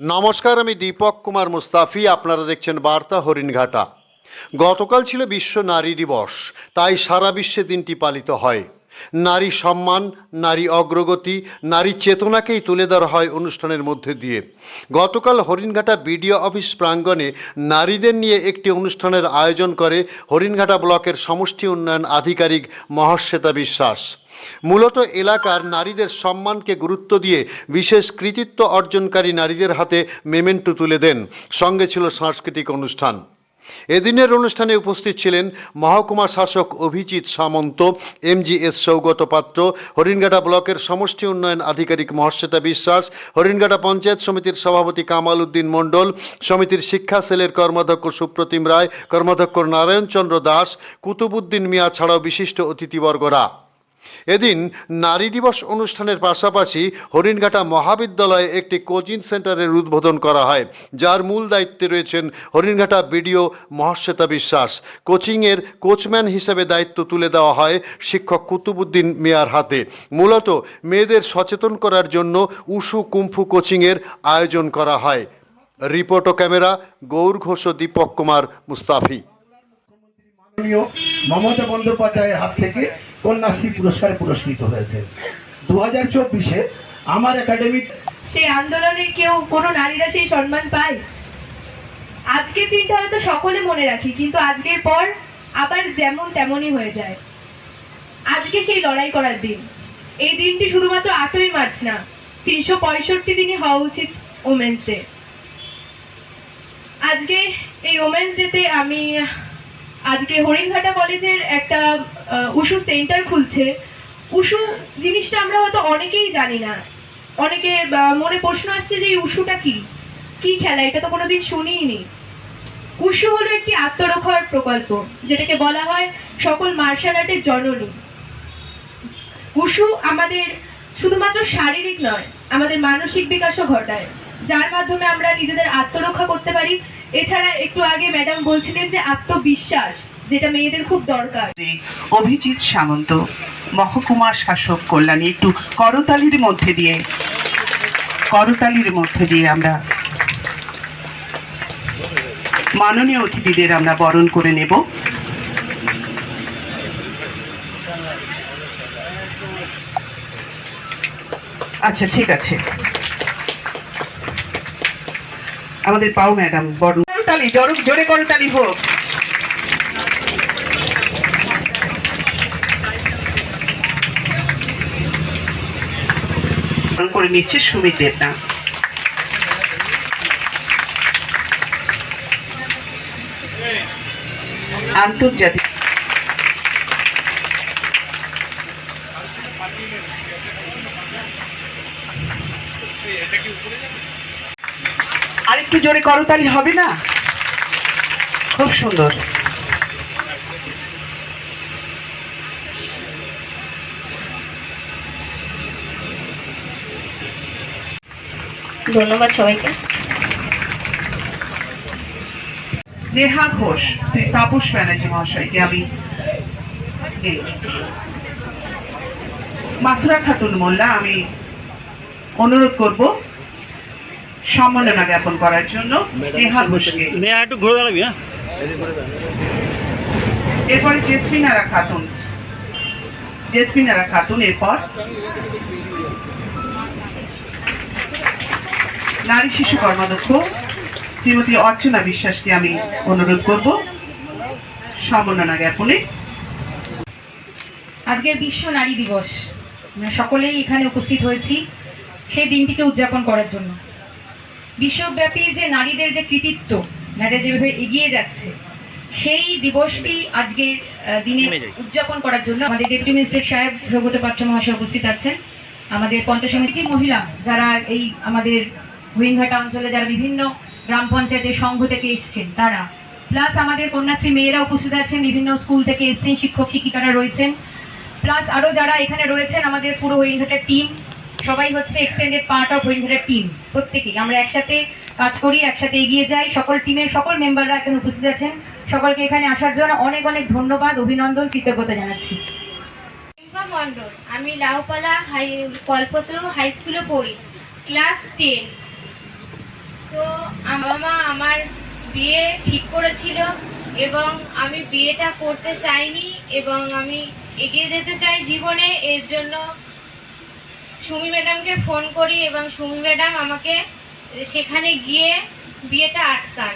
নমস্কার, আমি দীপক কুমার মুস্তাফি, আপনারা দেখছেন বার্তা হরিণঘাটা। গতকাল ছিল বিশ্ব নারী দিবস, তাই সারা বিশ্বে দিনটি পালিত হয়। নারী সম্মান, নারী অগ্রগতি, নারী চেতনাকেই তুলে ধরা হয় অনুষ্ঠানের মধ্যে দিয়ে। গতকাল হরিণঘাটা বিডিও অফিস প্রাঙ্গণে নারীদের নিয়ে একটি অনুষ্ঠানের আয়োজন করে হরিণঘাটা ব্লকের সমষ্টি উন্নয়ন আধিকারিক মহাশ্বেতা বিশ্বাস। মূলত এলাকার নারীদের সম্মানকে গুরুত্ব দিয়ে বিশেষ কৃতিত্ব অর্জনকারী নারীদের হাতে মেমেন্টো তুলে দেন। সঙ্গে ছিল সাংস্কৃতিক অনুষ্ঠান। এদিনের অনুষ্ঠানে উপস্থিত ছিলেন মহকুমা শাসক অভিজিৎ সামন্ত এম এমজিএস সৌগত পাত্র, হরিণঘাটা ব্লকের সমষ্টি উন্নয়ন আধিকারিক মহর্ষিতা বিশ্বাস, হরিণঘাটা পঞ্চায়েত সমিতির সভাপতি কামাল উদ্দিন মণ্ডল, সমিতির শিক্ষা সেলের কর্মাধ্যক্ষ সুপ্রতিম রায়, কর্মাধ্যক্ষ নারায়ণচন্দ্র দাস কুতুবুদ্দিন মিয়া ছাড়াও বিশিষ্ট অতিথিবর্গরা। এদিন নারী দিবস অনুষ্ঠানের পাশাপাশি হরিণঘাটা মহাবিদ্যালয়ে একটি কোচিং সেন্টারের উদ্বোধন করা হয়, যার মূল দায়িত্বে রয়েছেন হরিণঘাটা বিডিও মহাশ্বেতা বিশ্বাস। কোচিংয়ের কোচম্যান হিসেবে দায়িত্ব তুলে দেওয়া হয় শিক্ষক কুতুবুদ্দিন মেয়ার হাতে। মূলত মেয়েদের সচেতন করার জন্য উশু কুম্ফু কোচিংয়ের আয়োজন করা হয়। রিপোর্ট ও ক্যামেরা গৌর ঘোষ ও দীপক কুমার মুস্তাফি। মমতা বন্দ্যোপাধ্যায়ের হাত থেকে কন্যাশ্রী পুরস্কারে পুরস্কৃত হয়েছে। দু হাজার চব্বিশে আমার একাডেমিক সেই আন্দোলনে কেউ কোনো নারীরা সেই সম্মান পায়? আজকের দিনটা হয়তো সকলে মনে রাখি, কিন্তু আজকের পর আবার যেমন তেমনই হয়ে যায়। আজকে সেই লড়াই করার দিন। এই দিনটি শুধুমাত্র আটই মার্চ না, তিনশো পঁয়ষট্টি দিনই হওয়া উচিত ওমেন্স ডে। আজকে এই ওমেন্স ডেতে আমি আজকে হরিণঘাটা কলেজের একটা উশু সেন্টার খুলছে। উশু জিনিসটা আমরা হয়তো অনেকেই জানি না। অনেকে মনে প্রশ্ন আসছে যে এই উশুটা কি? কি খেলা? এটা তো কোনোদিন শুনিই নি। উশু হলো একটি আত্মরক্ষার প্রকল্প, যেটাকে বলা হয় সকল মার্শাল আর্টের জননী। উশু আমাদের শুধুমাত্র শারীরিক নয়, আমাদের মানসিক বিকাশও ঘটায়। যার মাধ্যমে আমরা নিজেদের আত্মরক্ষা করতে পারি। এছাড়া একটু আগে ম্যাডাম বলছিলেন যে আত্মবিশ্বাস, যেটা মেয়েদের খুব দরকার। অভিজিৎ সামন্ত, মহকুমা শাসক কল্যাণী, একটু করতালির মধ্যে দিয়ে, করতালির মধ্যে দিয়ে আমরা মাননীয় অতিথিদের আমরা বরণ করে নেব। আচ্ছা ঠিক আছে। আমাদের পাও ম্যাডাম বরণ করতালি জোরে জোরে করতালি হোক। করে নিচ্ছে সুমিত দেবনা। আন্তর্জাতিক আরেকটু জোরে করতালি হবে না? খুব সুন্দর। ধন্যবাদ সবাইকে। নেহা ঘোষ শ্রী তাপস ব্যানার্জি মহাশয়কে আমি মাসুরা খাতুন মোল্লা আমি অনুরোধ করব সম্মাননা জ্ঞাপন করার জন্য নেহা ঘোষকে একটু ঘুরে দাঁড়াবি হ্যাঁ? এরপরে জেসমিনারা খাতুন। জেসমিনারা খাতুন এরপর নারী শিশু কর্মাধ্যক্ষ শ্রীমতী অর্চনা বিশ্বাসকে আমি অনুরোধ করব সম্মাননা জ্ঞাপনে। আজকের বিশ্ব নারী দিবস। আমরা সকলেই এখানে উপস্থিত হয়েছি সেই দিনটিকে উদযাপন করার জন্য। বিশ্বব্যাপী যে নারীদের যে কৃতিত্ব নারীরা যেভাবে এগিয়ে যাচ্ছে সেই দিবসটি আজকের দিনে উদযাপন করার জন্য আমাদের ডেপুটি মিনিস্টার সাহেব সৌগত পাত্র মহাশয় উপস্থিত আছেন। আমাদের পঞ্চায়েত সমিতি মহিলা যারা এই আমাদের হরিণঘাটা অঞ্চলে যারা বিভিন্ন গ্রাম পঞ্চায়েতের সংঘ থেকে এসছেন তারা। প্লাস আমাদের কন্যাশ্রী মেয়েরা উপস্থিত আছেন বিভিন্ন স্কুল থেকে এসছেন শিক্ষক শিক্ষিকারা রয়েছেন। প্লাস আরও যারা এখানে রয়েছেন আমাদের পুরো হরিণঘাটার টিম। সবাই হচ্ছে এক্সটেন্ডেড পার্ট অফ হরিণঘাটার টিম প্রত্যেকেই। আমরা একসাথে কাজ করি, একসাথে এগিয়ে যাই। সকল টিমের সকল মেম্বাররা এখানে উপস্থিত আছেন। সকলকে এখানে আসার জন্য অনেক অনেক ধন্যবাদ, অভিনন্দন, কৃতজ্ঞতা জানাচ্ছি। আমি লাউপালা হাই কল্পতরু হাই স্কুলে পড়ি ক্লাস টেন তো আমার মা আমার বিয়ে ঠিক করেছিল এবং আমি বিয়েটা করতে চাইনি এবং আমি এগিয়ে যেতে চাই জীবনে, এর জন্য সুমি ম্যাডামকে ফোন করি এবং সুমি ম্যাডাম আমাকে সেখানে গিয়ে বিয়েটা আটকান।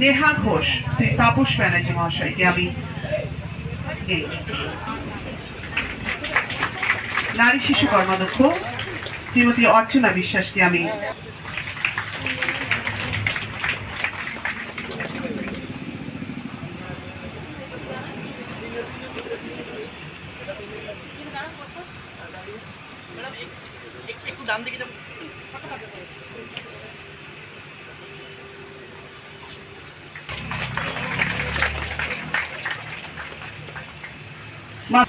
নেহা ঘোষ, শ্রী তাপস ব্যানার্জি মহাশয়কে আমি নারী শিশু কর্মাধ্যক্ষ শ্রীমতী অর্চনা বিশ্বাসকে আমি মা-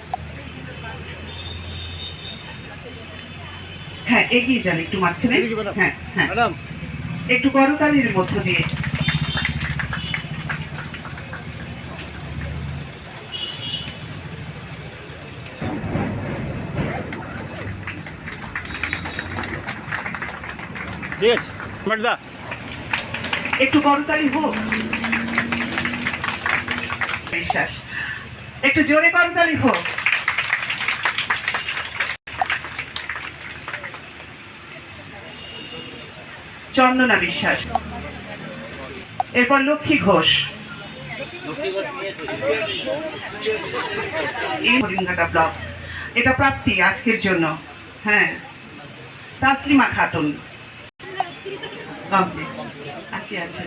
হ্যাঁ এগিয়ে যান একটু মাঝখানে। হ্যাঁ হ্যাঁ। একটু করতালির মধ্য দিয়ে। একটু করতালি হোক। বিশ্বাস। একটু জোরে করতালি হোক। চন্দনা বিশ্বাস। এরপর লক্ষ্মী ঘোষ। এই হরিণঘাটা ব্লক। এটা প্রাপ্তি আজকের জন্য। হ্যাঁ। তাসলিমা খাতুন। কমপ্লিট আর আছে।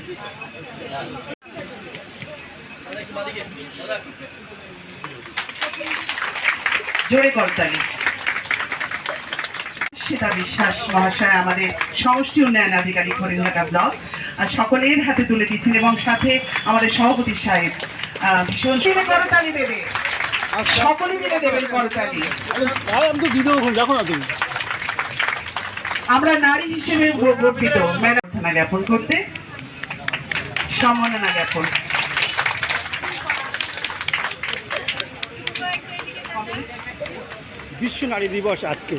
জোরে করতালি সেটা বিশ্বাস মহাশয় আমাদের সমষ্টি উন্নয়ন আধিকারিক হরিণঘাটা ব্লক। আর সকলের হাতে তুলে দিচ্ছেন এবং সাথে আমাদের সভাপতি সাহেব ভীষণ করতালি দেবে। সকলে মিলে দেবেন করতালি আমি তো দিদিও দেখো না তুমি। আমরা নারী হিসেবে গর্বিত ম্যাডাম জ্ঞাপন করতে সম্মাননা জ্ঞাপন। বিশ্ব নারী দিবস আজকে।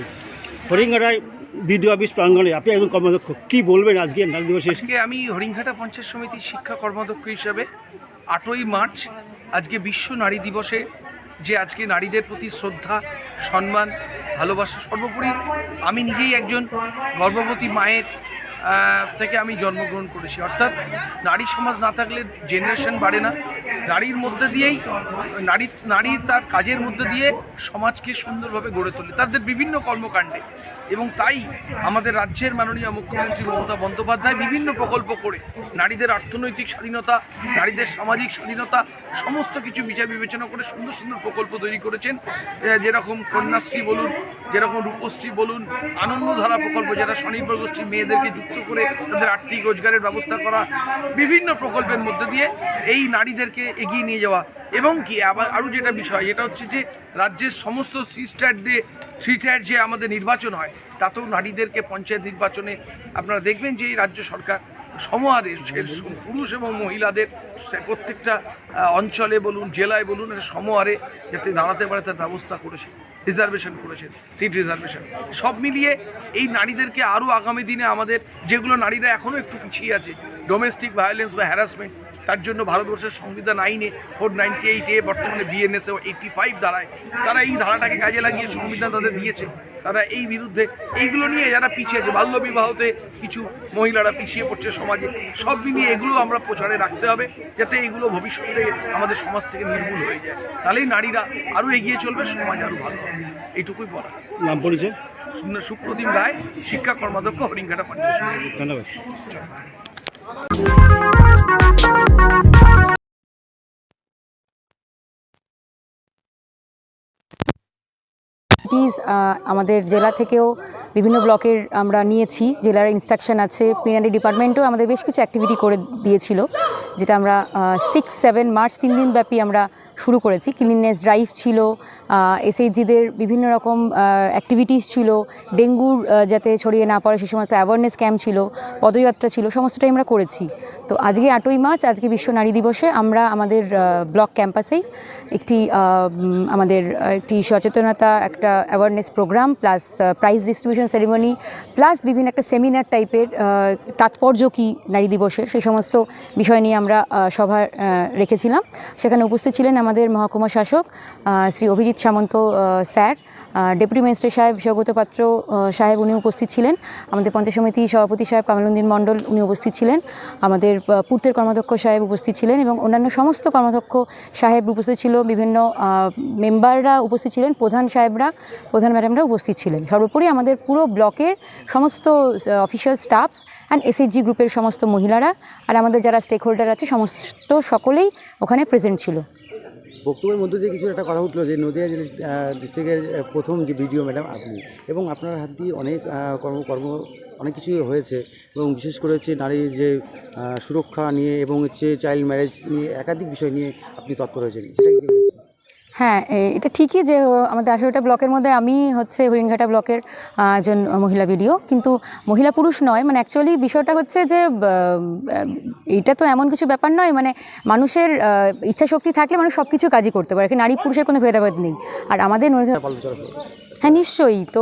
হরিঙ্গারায় বিডিও অফিস প্রাঙ্গণে আপনি একজন কর্মদক্ষ কী বলবেন আজকে নারী দিবসে? এসে? আজকে আমি হরিণঘাটা পঞ্চায়েত সমিতির শিক্ষা কর্মাধ্যক্ষ হিসাবে আটই মার্চ আজকে বিশ্ব নারী দিবসে যে আজকে নারীদের প্রতি শ্রদ্ধা সম্মান, ভালোবাসা সর্বোপরি আমি নিজেই একজন গর্ভবতী মায়ের থেকে আমি জন্মগ্রহণ করেছি। অর্থাৎ নারী সমাজ না থাকলে জেনারেশন বাড়ে না। নারীর মধ্যে দিয়েই, নারী নারী তার কাজের মধ্যে দিয়ে সমাজকে সুন্দরভাবে গড়ে তোলে। তাদের বিভিন্ন কর্মকাণ্ডে। এবং তাই আমাদের রাজ্যের মাননীয় মুখ্যমন্ত্রী মমতা বন্দ্যোপাধ্যায় বিভিন্ন প্রকল্প করে নারীদের অর্থনৈতিক স্বাধীনতা, নারীদের সামাজিক স্বাধীনতা, সমস্ত কিছু বিচার বিবেচনা করে সুন্দর সুন্দর প্রকল্প তৈরি করেছেন। যেরকম কন্যাশ্রী বলুন, যেরকম রূপশ্রী বলুন, আনন্দধারা প্রকল্প যারা স্বনির্ভর গোষ্ঠীর মেয়েদেরকে যুক্ত করে তাদের আর্থিক রোজগারের ব্যবস্থা করা, বিভিন্ন প্রকল্পের মধ্যে দিয়ে এই নারীদেরকে এগিয়ে নিয়ে যাওয়া। এবং কি, আবার আরও যেটা বিষয়, যেটা হচ্ছে যে রাজ্যের সমস্ত থ্রি ডে থ্রি স্টার যে আমাদের নির্বাচন হয়, তাতেও নারীদেরকে পঞ্চায়েত নির্বাচনে আপনারা দেখবেন যে এই রাজ্য সরকার সমহারে পুরুষ এবং মহিলাদের প্রত্যেকটা অঞ্চলে বলুন, জেলায় বলুন সমহারে যাতে দাঁড়াতে পারে তার ব্যবস্থা করেছে রিজার্ভেশন করেছেন সিট রিজার্ভেশন সব মিলিয়ে এই নারীদেরকে আরও আগামী দিনে আমাদের, যেগুলো নারীরা এখনও একটু পিছিয়ে আছে ডোমেস্টিক ভায়োলেন্স বা হ্যারাসমেন্ট তার জন্য ভারতবর্ষের সংবিধান আইনে ফোর নাইনটি এইটে বর্তমানে বিএনএসএ এইটটি ফাইভ ধারায় তারা এই ধারাটাকে কাজে লাগিয়ে সংবিধান তাদের দিয়েছে। তারা এই বিরুদ্ধে এইগুলো নিয়ে যারা পিছিয়ে আছে বাল্যবিবাহতে কিছু মহিলারা পিছিয়ে পড়ছে সমাজে সব মিলিয়ে এগুলো আমরা প্রচারে রাখতে হবে যাতে এগুলো ভবিষ্যতে আমাদের সমাজ থেকে নির্মূল হয়ে যায়। তাহলেই নারীরা আরও এগিয়ে চলবে সমাজ আরও ভালো হবে। এইটুকুই বলা নাম পরিচয়? সুপ্রদীপ রায় শিক্ষা কর্মাধ্যক্ষ হরিঙ্ঘাটা পঞ্চায়েত সমিতি। ধন্যবাদ আমাদের জেলা থেকেও বিভিন্ন ব্লকের আমরা নিয়েছি। জেলার ইনস্ট্রাকশন আছে পিএনআরডি ডিপার্টমেন্টও আমাদের বেশ কিছু অ্যাক্টিভিটি করে দিয়েছিল, যেটা আমরা সিক্স সেভেন মার্চ তিন দিন ব্যাপী আমরা শুরু করেছি। ক্লিননেস ড্রাইভ ছিল এসএইচজিদের বিভিন্ন রকম অ্যাক্টিভিটিস ছিল। ডেঙ্গুর যাতে ছড়িয়ে না পড়ে সে সমস্ত অ্যাওয়ারনেস ক্যাম্প ছিল, পদযাত্রা ছিল, সমস্তটাই আমরা করেছি। তো আজকে আটই মার্চ, আজকে বিশ্ব নারী দিবসে আমরা আমাদের ব্লক ক্যাম্পাসেই একটি আমাদের একটি সচেতনতা, একটা awareness program plus prize distribution ceremony plus বিভিন্ন একটা সেমিনার টাইপের তাৎপর্য কী নারী দিবসের সেই সমস্ত বিষয় নিয়ে আমরা সভা রেখেছিলাম। সেখানে উপস্থিত ছিলেন আমাদের মহকুমা শাসক Shri Abhijit Samanta sir deputy magistrate সাহেব সৌগত পাত্র সাহেব উনি উপস্থিত ছিলেন। আমাদের পঞ্চায়েত সমিতি সভাপতি সাহেব কামালুদ্দিন মণ্ডল উনি উপস্থিত ছিলেন। আমাদের পূর্তের কর্মাধ্যক্ষ সাহেব উপস্থিত ছিলেন এবং অন্যান্য সমস্ত কর্মাধ্যক্ষ সাহেব উপস্থিত ছিল। বিভিন্ন মেম্বাররা উপস্থিত ছিলেন, প্রধান সাহেবরা, প্রধান ম্যাডামরা উপস্থিত ছিলেন। সর্বোপরি আমাদের পুরো ব্লকের সমস্ত অফিসিয়াল স্টাফস অ্যান্ড এসএইচজি গ্রুপের সমস্ত মহিলারা আর আমাদের যারা স্টেক হোল্ডার আছে সমস্ত সকলেই ওখানে প্রেজেন্ট ছিল। বক্তব্যের মধ্যে দিয়ে কিছু একটা কথা উঠল যে নদীয়া ডিস্ট্রিক্টের প্রথম যে ভিডিও ম্যাডাম আপনি এবং আপনার হাত দিয়ে অনেক কর্ম কর্ম অনেক কিছুই হয়েছে এবং বিশেষ করে হচ্ছে নারীর যে সুরক্ষা নিয়ে এবং হচ্ছে চাইল্ড ম্যারেজ নিয়ে একাধিক বিষয় নিয়ে আপনি তৎপর হয়েছেন? হ্যাঁ এটা ঠিকই যে আমাদের আঠেরোটা ব্লকের মধ্যে আমি হচ্ছে হরিণঘাটা ব্লকের একজন মহিলা বিডিও। কিন্তু মহিলা পুরুষ নয় মানে অ্যাকচুয়ালি বিষয়টা হচ্ছে যে এটা তো এমন কিছু ব্যাপার নয় মানে মানুষের ইচ্ছা শক্তি থাকলে মানুষ সব কিছু কাজই করতে পারে, নারী পুরুষের কোনো ভেদাভেদ নেই। আর আমাদের হ্যাঁ নিশ্চয়ই। তো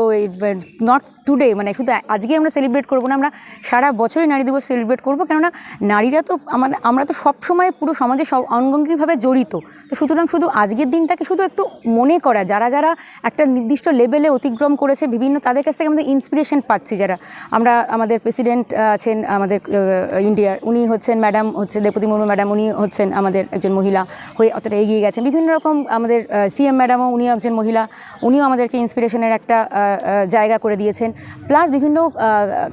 নট টুডে মানে শুধু আজকে আমরা সেলিব্রেট করব না, আমরা সারা বছরই নারী দিবস সেলিব্রেট করব, কেননা নারীরা তো আমাদের আমরা তো সবসময় পুরো সমাজে সব অঙ্গাঙ্গিভাবে জড়িত। তো সুতরাং শুধু আজকের দিনটাকে শুধু একটু মনে করা, যারা যারা একটা নির্দিষ্ট লেভেলে অতিক্রম করেছে, বিভিন্ন তাদের কাছ থেকে আমাদের ইন্সপিরেশন পাচ্ছি, যারা আমরা আমাদের প্রেসিডেন্ট আছেন, আমাদের ইন্ডিয়ার উনি হচ্ছেন ম্যাডাম হচ্ছে দ্রৌপদী মুর্মু ম্যাডাম উনি হচ্ছেন আমাদের একজন মহিলা হয়ে অতটা এগিয়ে গেছেন। বিভিন্ন রকম আমাদের সিএম ম্যাডামও উনিও একজন মহিলা, উনিও আমাদেরকে ইন্সপিরেশনের একটা জায়গা করে দিয়েছেন। প্লাস বিভিন্ন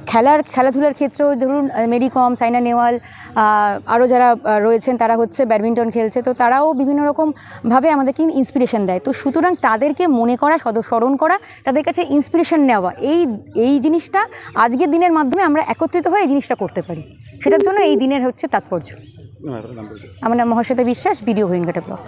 খেলার খেলাধুলার ক্ষেত্রেও ধরুন মেরি কম সাইনা নেওয়াল আরও যারা রয়েছেন তারা হচ্ছে ব্যাডমিন্টন খেলছে। তো তারাও বিভিন্ন রকমভাবে আমাদেরকে ইন্সপিরেশন দেয়। তো সুতরাং তাদেরকে মনে করা সদ- স্মরণ করা তাদের কাছে ইন্সপিরেশন নেওয়া এই এই জিনিসটা আজকের দিনের মাধ্যমে আমরা একত্রিত হয়ে এই জিনিসটা করতে পারি। সেটার জন্য এই দিনের হচ্ছে তাৎপর্য। আমার নাম মহাশ্বেতা বিশ্বাস বিডিও হরিণঘাটা ব্লক।